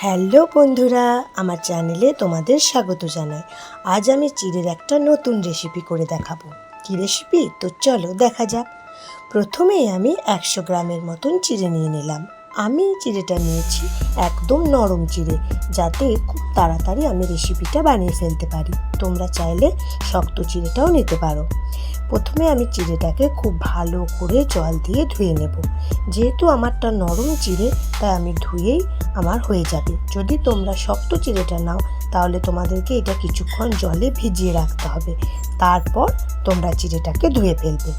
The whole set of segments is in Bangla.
হ্যালো বন্ধুরা, আমার চ্যানেলে তোমাদের স্বাগত জানাই। আজ আমি চিড়ের একটা নতুন রেসিপি করে দেখাবো। কি রেসিপি তো চলো দেখা যাক। প্রথমেই আমি একশো গ্রামের মতন চিড়ে নিয়ে নিলাম। আমি চিড়েটা নিয়েছি একদম নরম চিড়ে, যাতে খুব তাড়াতাড়ি আমি রেসিপিটা বানিয়ে ফেলতে পারি। তোমরা চাইলে শক্ত চিড়েটাও নিতে পারো। প্রথমে আমি চিড়েটাকে খুব ভালো করে জল দিয়ে ধুয়ে নেব। যেহেতু আমারটা নরম চিড়ে, তাই আমি ধুয়েই আমার হয়ে যাবে। যদি তোমরা শক্ত চিড়েটা নাও, তাহলে তোমাদেরকে এটা কিছুক্ষণ জলে ভিজিয়ে রাখতে হবে। তারপর তোমরা চিড়েটাকে ধুয়ে ফেলবে।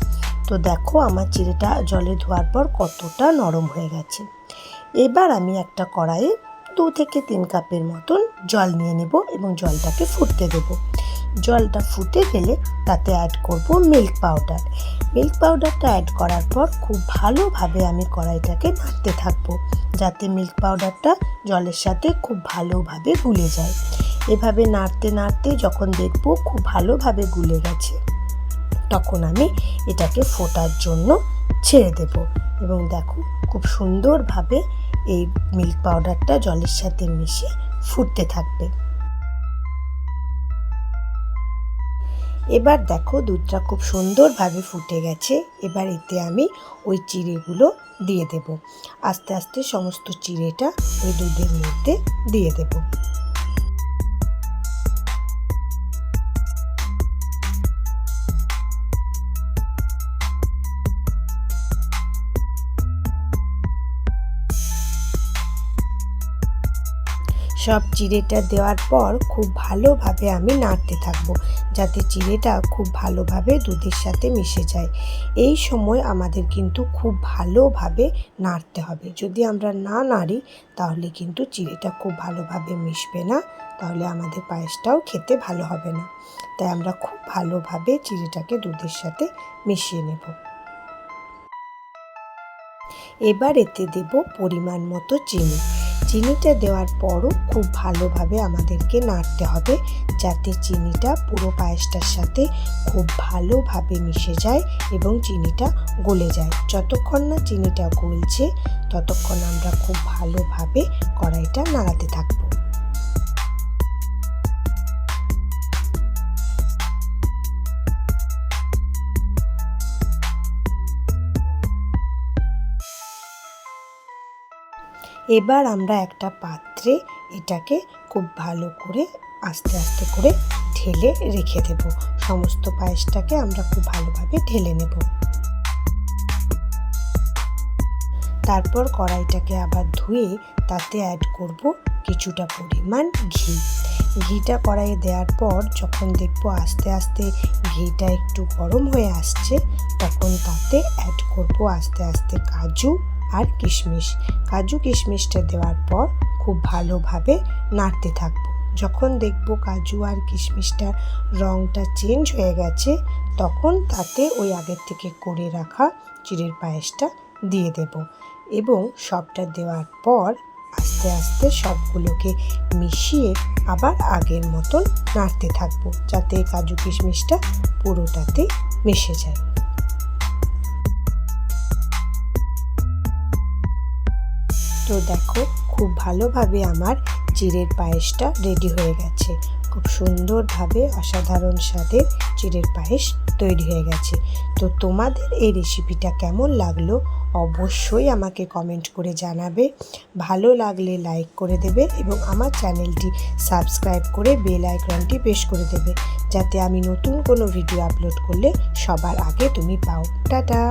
তো দেখো আমার চিড়েটা জলে ধোয়ার পর কতটা নরম হয়ে গেছে। এবার আমি একটা কড়াইয়ে দু থেকে তিন কাপের মতন জল নিয়ে নেব এবং জলটাকে ফুটতে দেবো। জলটা ফুটে গেলে তাতে অ্যাড করব মিল্ক পাউডার মিল্ক পাউডারটা অ্যাড করার পর খুব ভালোভাবে আমি কড়াইটাকে নাড়তে থাকব। যাতে মিল্ক পাউডারটা জলের সাথে খুব ভালোভাবে গুলে যায়। এভাবে নাড়তে নাড়তে যখন দেখব খুব ভালোভাবে গুলে গেছে, তখন আমি এটাকে ফোটার জন্য ছেড়ে দেব। এবং দেখো, খুব সুন্দরভাবে এই মিল্ক পাউডারটা জলের সাথে মিশে ফুটতে থাকবে। এবার দেখো দুধটা খুব সুন্দরভাবে ফুটে গেছে। এবার এতে আমি ওই চিড়েগুলো দিয়ে দেব। আস্তে আস্তে সমস্ত চিড়েটা ওই দুধের মধ্যে দিয়ে দেব। সব চিড়েটা দেওয়ার পর খুব ভালোভাবে আমি নাড়তে থাকব, যাতে চিড়েটা খুব ভালোভাবে দুধের সাথে মিশে যায়। এই সময় আমাদের কিন্তু খুব ভালোভাবে নাড়তে হবে। যদি আমরা না নাড়ি, তাহলে কিন্তু চিড়েটা খুব ভালোভাবে মিশবে না, তাহলে আমাদের পায়েসটাও খেতে ভালো হবে না। তাই আমরা খুব ভালোভাবে চিড়েটাকে দুধের সাথে মিশিয়ে নেব। এবার এতে দেব পরিমাণ মতো চিনি। চিনিটা দেওয়ার পরও খুব ভালোভাবে আমাদেরকে নাড়তে হবে যাতে চিনিটা পুরো পায়েসটার সাথে খুব ভালোভাবে মিশে যায় এবং চিনিটা গলে যায়। যতক্ষণ না চিনিটা গলছে, ততক্ষণ আমরা খুব ভালোভাবে কড়াইটা নাড়াতে থাকব। এবার আমরা একটা পাত্রে এটাকে খুব ভালো করে আস্তে আস্তে করে ঢেলে রেখে দেব। সমস্ত পায়েসটাকে আমরা খুব ভালোভাবে ঢেলে নেব। তারপর কড়াইটাকে আবার ধুয়ে তাতে অ্যাড করব কিছুটা পরিমাণ ঘি। ঘিটা কড়াইয়ে দেওয়ার পর যখন দেখব আস্তে আস্তে ঘিটা একটু গরম হয়ে আসছে, তখন তাতে অ্যাড করব আস্তে আস্তে কাজু আর কিশমিশ। কাজু কিশমিশটা দেওয়ার পর খুব ভালোভাবে নাড়তে থাকব। যখন দেখব কাজু আর কিশমিশটার রঙটা চেঞ্জ হয়ে গেছে, তখন তাতে ওই আগের থেকে করে রাখা চিড়ের পায়েসটা দিয়ে দেব এবং সবটা দেওয়ার পর আস্তে আস্তে সবগুলোকে মিশিয়ে আবার আগের মতন নাড়তে থাকব, যাতে কাজু কিশমিশটা পুরোটাতে মিশে যায়। তো দেখো, খুব ভালোভাবে আমার চিড়ের পায়েসটা রেডি হয়ে গেছে। খুব সুন্দরভাবে অসাধারণ স্বাদের চিড়ের পায়েস তৈরি হয়ে গেছে। তো তোমাদের এই রেসিপিটা কেমন লাগল অবশ্যই আমাকে কমেন্ট করে জানাবে। ভালো লাগলে লাইক করে দেবে এবং আমার চ্যানেলটি সাবস্ক্রাইব করে বেল আইকনটি প্রেস করে দেবে। যাতে আমি নতুন কোনো ভিডিও আপলোড করলে সবার আগে তুমি পাও। টাটা!